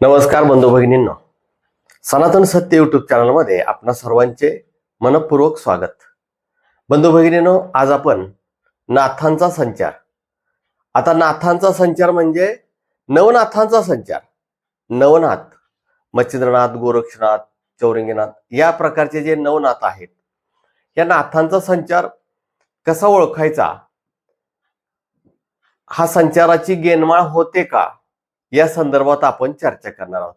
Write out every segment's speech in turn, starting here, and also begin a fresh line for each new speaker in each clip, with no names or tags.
नमस्कार बंधू भगिनींनो. सनातन सत्य युट्यूब चॅनलमध्ये आपणा सर्वांचे मनपूर्वक स्वागत. बंधू भगिनीनो आज आपण नाथांचा संचार. आता नाथांचा संचार म्हणजे नवनाथांचा संचार. नवनाथ मच्छिंद्रनाथ गोरक्षनाथ चौरंगीनाथ या प्रकारचे जे नवनाथ आहेत या नाथांचा संचार कसा ओळखायचा? हा संचाराची गेनमाळ होते का? या संदर्भात आपण चर्चा करणार आहोत.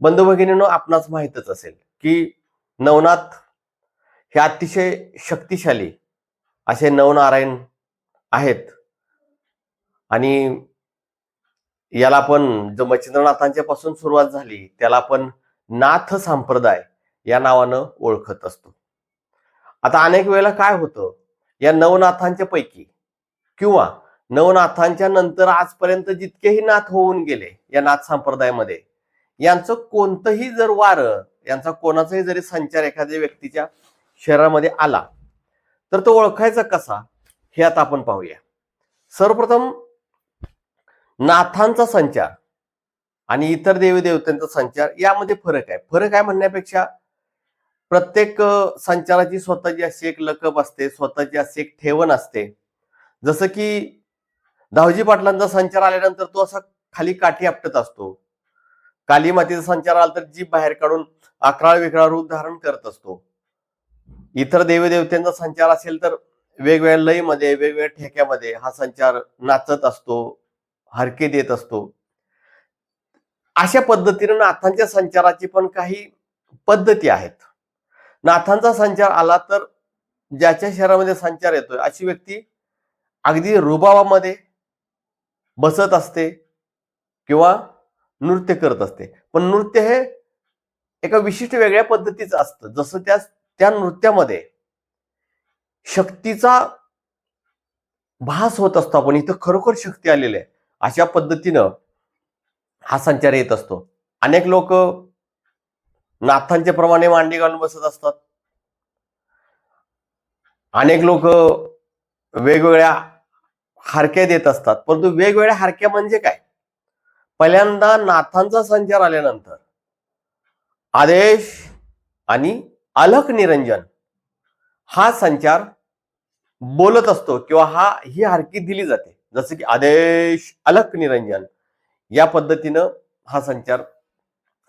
बंधू भगिनीनो आपणास माहितच असेल की नवनाथ हे अतिशय शक्तिशाली असे नवनारायण आहेत. आणि याला आपण जो मच्छिंद्रनाथांच्या पासून सुरुवात झाली त्याला आपण नाथ संप्रदाय या नावानं ओळखत असतो. आता अनेक वेळेला काय होतं या नवनाथांच्या पैकी किंवा नवनाथांच्या नंतर आजपर्यंत जितकेही नाथ होऊन गेले या नाथ संप्रदायामध्ये यांचं कोणतंही जर वार यांचा कोणाचाही जरी संचार एखाद्या व्यक्तीच्या शरीरामध्ये आला तर तो ओळखायचा कसा हे आता आपण पाहूया. सर्वप्रथम नाथांचा संचार आणि इतर देवी देवतांचा संचार यामध्ये फरक आहे. फरक आहे म्हणण्यापेक्षा प्रत्येक संचाराची स्वतःची अशी एक लकब असते स्वतःची अशी एक ठेवण असते. जसं की दावजी पाटलांचा संचार आल्यानंतर तो असा खाली काठी आपटत असतो. काली मातीचा संचार आला तर जीभ बाहेर काढून अकराळ विकराळ रूप धारण करत असतो. इतर देवदेवतेंचा संचार असेल तर वेगवेगळ्या लयमध्ये वेगवेगळ्या ठेक्यामध्ये हा संचार नाचत असतो हरके देत असतो. अशा पद्धतीने नाथांच्या संचाराची पण काही पद्धती आहेत. नाथांचा संचार आला तर ज्याच्या शहरामध्ये संचार येतोय अशी व्यक्ती अगदी रुबावामध्ये बसत असते किंवा नृत्य करत असते. पण नृत्य हे एका विशिष्ट वेगळ्या पद्धतीचं असतं. जसं त्या त्या नृत्यामध्ये शक्तीचा भास होत असतो. आपण इथं खरोखर शक्ती आलेली आहे. अशा पद्धतीनं हा संचार येत असतो. अनेक लोक नाथांच्या प्रमाणे मांडी घालून बसत असतात. अनेक लोक वेगवेगळ्या हारक्या देत असतात. परंतु वेगवेगळ्या हारक्या म्हणजे काय? पहिल्यांदा नाथांचा संचार आल्यानंतर आदेश आणि अलख निरंजन हा संचार बोलत असतो किंवा हा ही हारकी दिली जाते. जसं की आदेश अलख निरंजन या पद्धतीनं हा संचार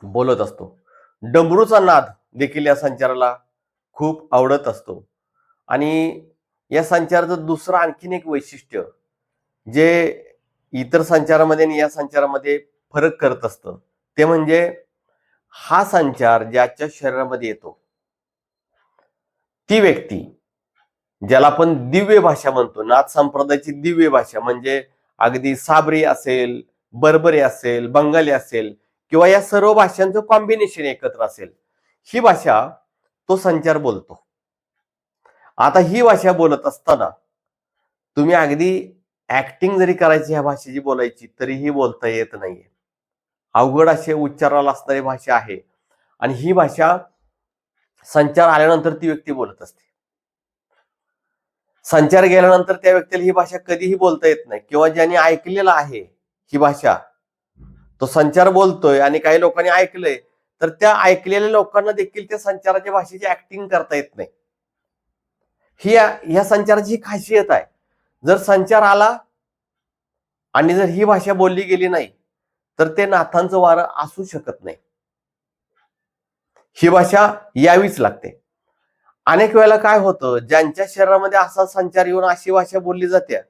बोलत असतो. डमरूचा नाद देखील या संचाराला खूप आवडत असतो. आणि या संचाराचं दुसरं आणखीन एक वैशिष्ट्य जे इतर संचारामध्ये आणि या संचारामध्ये फरक करत असतं ते म्हणजे हा संचार ज्याच्या शरीरामध्ये येतो ती व्यक्ती ज्याला आपण दिव्य भाषा म्हणतो नाथ संप्रदायाची दिव्य भाषा म्हणजे अगदी साबरी असेल बरबरी असेल बंगाली असेल किंवा या सर्व भाषांचं कॉम्बिनेशन एकत्र असेल ही भाषा तो संचार बोलतो. आता ही भाषा बोलत असताना तुम्ही अगदी ऍक्टिंग जरी करायची ह्या भाषेची बोलायची तरीही बोलता येत नाहीये. अवघड असे उच्चाराला असणारी भाषा आहे. आणि ही भाषा संचार आल्यानंतर ती व्यक्ती बोलत असते. संचार गेल्यानंतर त्या व्यक्तीला ही भाषा कधीही बोलता येत नाही. किंवा ज्यांनी ऐकलेलं आहे ही भाषा तो संचार बोलतोय आणि काही लोकांनी ऐकलंय तर त्या ऐकलेल्या लोकांना देखील त्या संचाराच्या भाषेची ऍक्टिंग करता येत नाही. ही या ह्या संचाराची ही खासियत आहे. जर संचार आला आणि जर ही भाषा बोलली गेली नाही तर ते नाथांचं वारं असू शकत नाही. ही भाषा यावीच लागते. अनेक वेळेला काय होतं ज्यांच्या शरीरामध्ये असा संचार येऊन अशी भाषा बोलली जाते.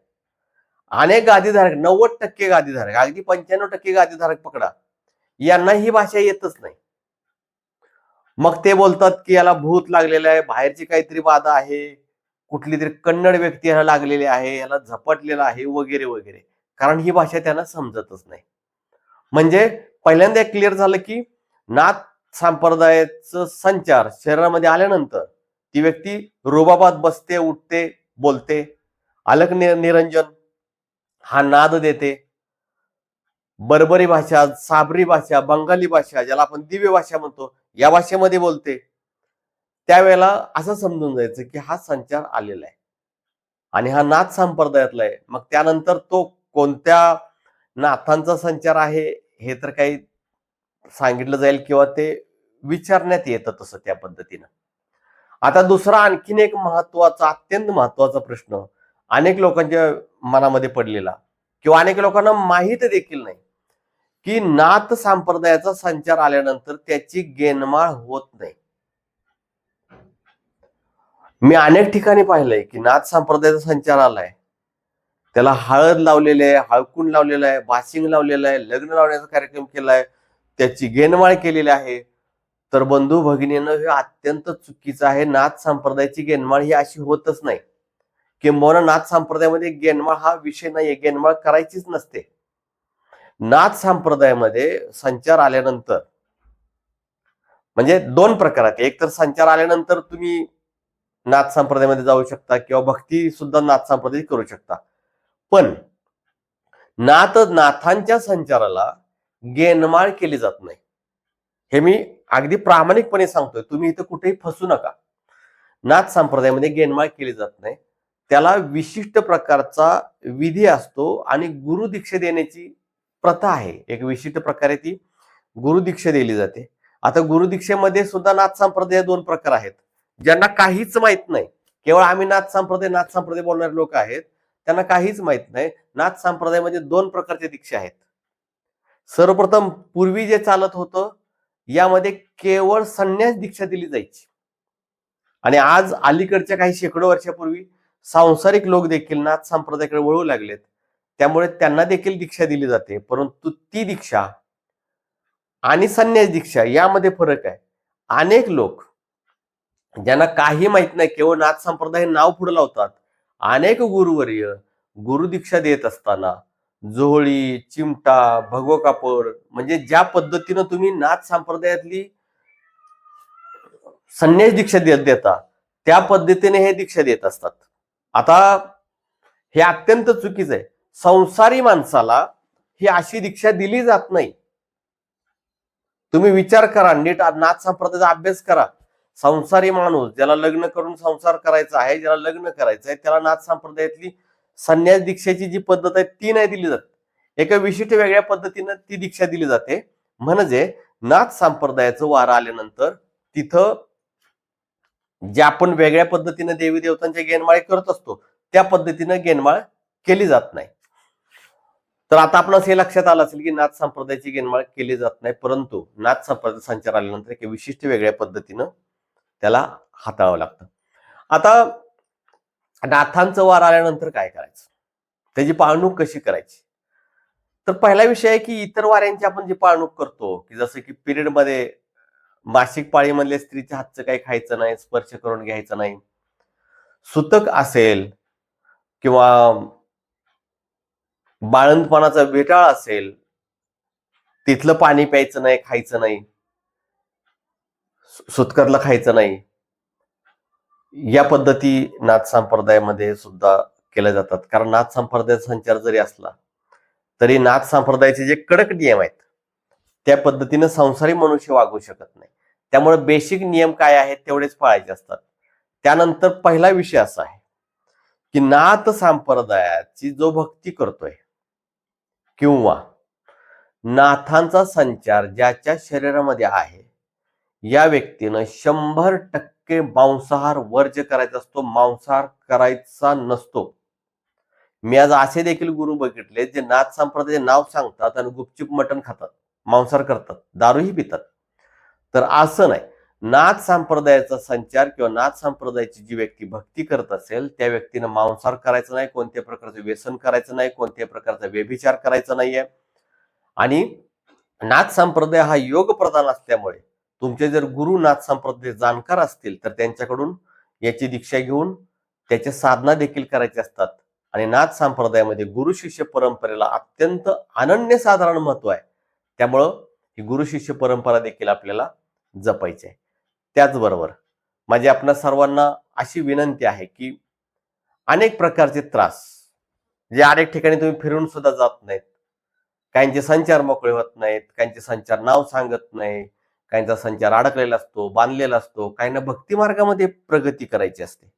अनेक गादीधारक नव्वद टक्के गादीधारक अगदी पंच्याण्णव टक्के गादीधारक पकडा यांना ही भाषा येतच नाही. मग ते बोलतात की याला भूत लागलेलं आहे बाहेरची काहीतरी बाधा आहे. कुठली तरी कन्नड व्यक्ती याला लागलेली आहे याला झपटलेला आहे वगैरे वगैरे. कारण ही भाषा त्यांना समजतच नाही. म्हणजे पहिल्यांदा क्लिअर झालं की नाथ संप्रदायाचं संचार शरीरामध्ये आल्यानंतर ती व्यक्ती रोबाबात बसते उठते बोलते अलग निरंजन हा नाद देते. बरबरी भाषा साबरी भाषा बंगाली भाषा ज्याला आपण दिव्य भाषा म्हणतो या भाषेमध्ये बोलते. त्यावेळेला असं समजून जायचं की हा संचार आलेला आहे. आणि हा नाथ संप्रदायातला आहे. मग त्यानंतर तो कोणत्या नाथांचा संचार आहे हे तर काही सांगितलं जाईल किंवा ते विचारण्यात येतं तसं त्या पद्धतीनं. आता दुसरा आणखीन एक महत्त्वाचा अत्यंत महत्त्वाचा प्रश्न अनेक लोकांच्या मनामध्ये पडलेला किंवा अनेक लोकांना माहीत देखील नाही की नाथ संप्रदायाचा संचार आल्यानंतर त्याची गेनमाळ होत नाही. मी अनेक ठिकाणी पाहिलंय की नाथ संप्रदायाचा संचार आलाय. त्याला हळद लावलेली आहे हळकुंड लावलेलं आहे बाशिंग लावलेलं आहे लग्न लावण्याचा कार्यक्रम केलाय त्याची गेनमाळ केलेली आहे. तर बंधू भगिनीनं हे अत्यंत चुकीचं आहे. नाथ संप्रदायाची गेनमाळ ही अशी होतच नाही. किंबहुना नाथ संप्रदायामध्ये गेनमाळ हा विषय नाहीये. गेनमाळ करायचीच नसते. नाथ संप्रदायामध्ये संचार आल्यानंतर म्हणजे दोन प्रकार आहेत. एक तर संचार आल्यानंतर तुम्ही नाथ संप्रदायामध्ये जाऊ शकता किंवा भक्ती सुद्धा नाथ संप्रदाय करू शकता. पण नाथ नाथांच्या संचाराला गेनमाळ केली जात नाही. हे मी अगदी प्रामाणिकपणे सांगतोय. तुम्ही इथं कुठेही फसू नका. नाथ संप्रदायामध्ये गेनमाळ केली जात नाही. त्याला विशिष्ट प्रकारचा विधी असतो आणि गुरु दीक्षा देण्याची प्रथा आहे. एक विशिष्ट प्रकारे ती गुरुदीक्षा दिली जाते. आता गुरुदीक्षेमध्ये सुद्धा नाथ संप्रदाय दोन प्रकार आहेत. ज्यांना काहीच माहीत नाही केवळ आम्ही नाथ संप्रदाय नाथ संप्रदाय बोलणारे लोक आहेत त्यांना काहीच माहीत नाही. नाथ संप्रदायामध्ये म्हणजे दोन प्रकारच्या दीक्षा आहेत. सर्वप्रथम पूर्वी जे चालत होतं यामध्ये केवळ संन्यास दीक्षा दिली जायची. आणि आज अलीकडच्या काही शेकडो वर्षापूर्वी सांसारिक लोक देखील नाथ संप्रदायाकडे वळू लागलेत. त्यामुळे त्यांना देखील दीक्षा दिली जाते. परंतु ती दीक्षा आणि संन्यास दीक्षा यामध्ये फरक आहे. अनेक लोक ज्यांना काही माहीत नाही केवळ नाथ संप्रदाय हे नाव पुढे लावतात. अनेक गुरुवर्य गुरु दीक्षा देत असताना जोहळी चिमटा भगव कापड म्हणजे ज्या पद्धतीनं तुम्ही नाथ संप्रदायातली संन्यास दीक्षा देत देता त्या पद्धतीने हे दीक्षा देत असतात. आता हे अत्यंत चुकीचं आहे. संसारी माणसाला ही अशी दीक्षा दिली जात नाही. तुम्ही विचार करा नीट नाथ संप्रदायाचा अभ्यास करा. संसारी माणूस ज्याला लग्न करून संसार करायचा आहे ज्याला लग्न करायचं आहे त्याला नाथ संप्रदायातली संन्यास दीक्षेची जी पद्धत आहे ती नाही दिली जात. एका विशिष्ट वेगळ्या पद्धतीनं ती दीक्षा दिली जाते. म्हणजे नाथ संप्रदायाचं वारं आल्यानंतर तिथं जे आपण वेगळ्या पद्धतीनं देवी देवतांच्या गेनमाळे करत असतो त्या पद्धतीनं गेनमाळ केली जात नाही. तर आता आपण हे लक्षात आलं असेल की नाथ संप्रदायाची गेनमाळ केली जात नाही परंतु नाथ संप्रदाय संचार आल्यानंतर एका विशिष्ट वेगळ्या पद्धतीनं त्याला हाताळावं लागतं. आता नाथांचं वार आल्यानंतर काय करायचं? त्याची पाळणूक कशी करायची? तर पहिला विषय आहे की इतर वाऱ्यांची आपण जी पाळणूक करतो की जसं की पिरियडमध्ये मासिक पाळीमधल्या स्त्रीच्या हातचं काही खायचं नाही स्पर्श करून घ्यायचं नाही. सुतक असेल किंवा बाळंतपणाचा वेटाळ असेल तिथलं पाणी प्यायचं नाही खायचं नाही. सुतकरला खायचं नाही. या पद्धती नाथ संप्रदायामध्ये सुद्धा केल्या जातात. कारण नाथ संप्रदायाचा संचार जरी असला तरी नाथ संप्रदायाचे जे कडक नियम आहेत त्या पद्धतीनं संसारी मनुष्य वागू शकत नाही. त्यामुळे बेसिक नियम काय आहेत तेवढेच पाळायचे असतात. त्यानंतर पहिला विषय असा आहे की नाथ संप्रदायाची जो भक्ती करतोय किंवा नाथांचा संचार ज्याच्या शरीरामध्ये आहे या व्यक्तीनं शंभर टक्के मांसाहार वर्ज करायचा असतो मांसाहार करायचा नसतो. मी आज असे देखील गुरु बघितले जे नाथ संप्रदायाचे नाव सांगतात आणि गुपचूप मटण खातात मांसाहार करतात दारूही पितात. तर असं नाही. नाथ संप्रदायाचा संचार किंवा नाथ संप्रदायाची जी व्यक्ती भक्ती करत असेल त्या व्यक्तीनं मांसाहार करायचं नाही कोणत्या प्रकारचं व्यसन करायचं नाही कोणत्याही प्रकारचा व्यभिचार करायचा नाहीये. आणि नाथ संप्रदाय हा योग प्रधान असल्यामुळे तुमचे जर गुरु नाथ संप्रदाय जाणकार असतील तर त्यांच्याकडून याची दीक्षा घेऊन त्याच्या साधना देखील करायच्या असतात. आणि नाथ संप्रदायामध्ये गुरु शिष्य परंपरेला अत्यंत अनन्य साधारण महत्त्व आहे. त्यामुळं ही गुरु शिष्य परंपरा देखील आपल्याला जपायची आहे. त्याचबरोबर माझी आपणा सर्वांना अशी विनंती आहे की अनेक प्रकारचे त्रास जे अनेक ठिकाणी तुम्ही फिरून सुद्धा जात नाहीत. काहींचे संचार मोकळे होत नाहीत काहींचे संचार नाव सांगत नाही काहींचा संचार अडकलेला असतो बांधलेला असतो काहींना भक्ती मार्गामध्ये प्रगती करायची असते.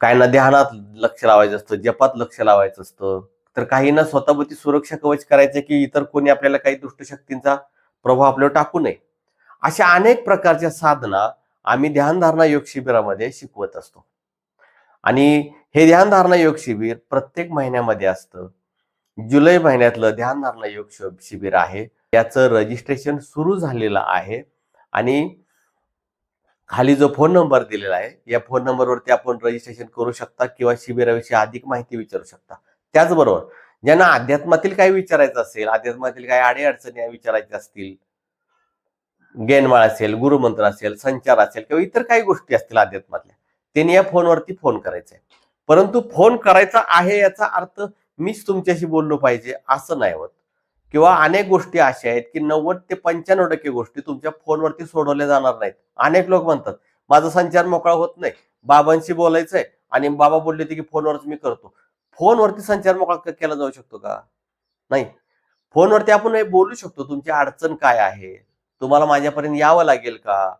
काहींना ध्यानात लक्ष लावायचं असतं जपात लक्ष लावायचं असतं. तर काहींना स्वतःभोवती सुरक्षा कवच करायचं की इतर कोणी आपल्याला काही दुष्ट शक्तींचा प्रभाव आपल्यावर टाकू नये. अशा अनेक प्रकारच्या साधना आम्ही ध्यानधारणा योग शिबिरामध्ये शिकवत असतो. आणि हे ध्यानधारणा योग शिबिर प्रत्येक महिन्यामध्ये असतं. जुलै महिन्यातलं ध्यानधारणा योग शिबिर आहे. याचं रजिस्ट्रेशन सुरू झालेलं आहे. आणि खाली जो फोन नंबर दिलेला आहे या फोन नंबरवरती आपण रजिस्ट्रेशन करू शकता किंवा शिबिराविषयी अधिक माहिती विचारू शकता. त्याचबरोबर ज्यांना अध्यात्मातील काही विचारायचं असेल अध्यात्मातील काही अडीअडचणी विचारायच्या असतील गेनमाळ असेल गुरुमंत्र असेल संचार असेल किंवा इतर काही गोष्टी असतील अध्यात्मातल्या त्यांनी या फोनवरती फोन करायचा आहे परंतु फोन करायचा आहे याचा अर्थ मीच तुमच्याशी बोललो पाहिजे असं नाही होत. किंवा अनेक गोष्टी अशा आहेत की नव्वद ते पंच्याण्णव टक्के गोष्टी तुमच्या फोनवरती सोडवल्या जाणार नाहीत. अनेक लोक म्हणतात माझा संचार मोकळा होत नाही. बाबांशी बोलायचंय आणि बाबा बोलले होते की फोनवरच मी करतो. फोनवरती संचार मोकळा केला जाऊ शकतो का? नाही. फोनवरती आपण हे बोलू शकतो तुमची अडचण काय आहे? तुम्हाला माझ्यापर्यंत यावं लागेल का?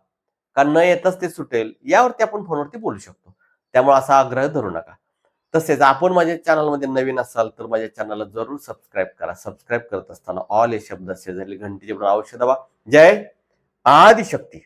का न येताच ते सुटेल? यावरती आपण फोनवरती बोलू शकतो. त्यामुळे असा आग्रह धरू नका. तसेच आपण माझ्या चॅनलमध्ये नवीन असाल तर माझ्या चॅनलला जरूर सबस्क्राईब करा. सबस्क्राईब करत असताना ऑल हे शब्द शेजारी घंटीचे पण अवश्य दाबा जय आदिशक्ती.